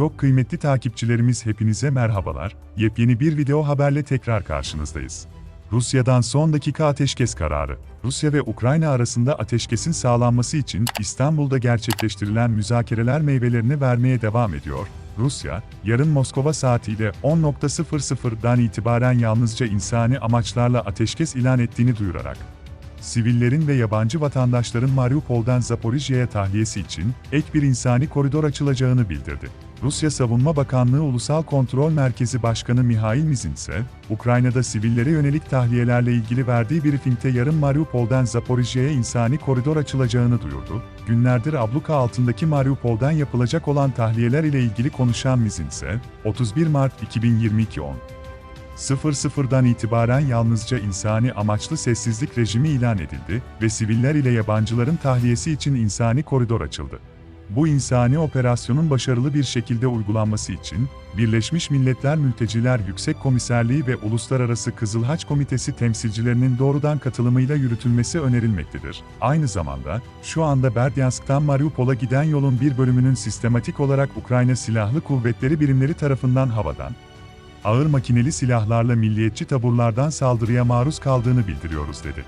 Çok kıymetli takipçilerimiz hepinize merhabalar. Yepyeni bir video haberle tekrar karşınızdayız. Rusya'dan son dakika ateşkes kararı. Rusya ve Ukrayna arasında ateşkesin sağlanması için İstanbul'da gerçekleştirilen müzakereler meyvelerini vermeye devam ediyor. Rusya, yarın Moskova saatiyle 10.00'dan itibaren yalnızca insani amaçlarla ateşkes ilan ettiğini duyurarak, sivillerin ve yabancı vatandaşların Mariupol'dan Zaporijya'ya tahliyesi için ek bir insani koridor açılacağını bildirdi. Rusya Savunma Bakanlığı Ulusal Kontrol Merkezi Başkanı Mihail Mizintsev, Ukrayna'da sivillere yönelik tahliyelerle ilgili verdiği briefingte yarın Mariupol'dan Zaporijya'ya insani koridor açılacağını duyurdu. Günlerdir abluka altındaki Mariupol'dan yapılacak olan tahliyeler ile ilgili konuşan Mizintsev, 31 Mart 2022 10. 00'dan itibaren yalnızca insani amaçlı sessizlik rejimi ilan edildi ve siviller ile yabancıların tahliyesi için insani koridor açıldı. Bu insani operasyonun başarılı bir şekilde uygulanması için, Birleşmiş Milletler Mülteciler Yüksek Komiserliği ve Uluslararası Kızıl Haç Komitesi temsilcilerinin doğrudan katılımıyla yürütülmesi önerilmektedir. Aynı zamanda, şu anda Berdyansk'tan Mariupol'a giden yolun bir bölümünün sistematik olarak Ukrayna Silahlı Kuvvetleri birimleri tarafından havadan, ağır makineli silahlarla milliyetçi taburlardan saldırıya maruz kaldığını bildiriyoruz dedi.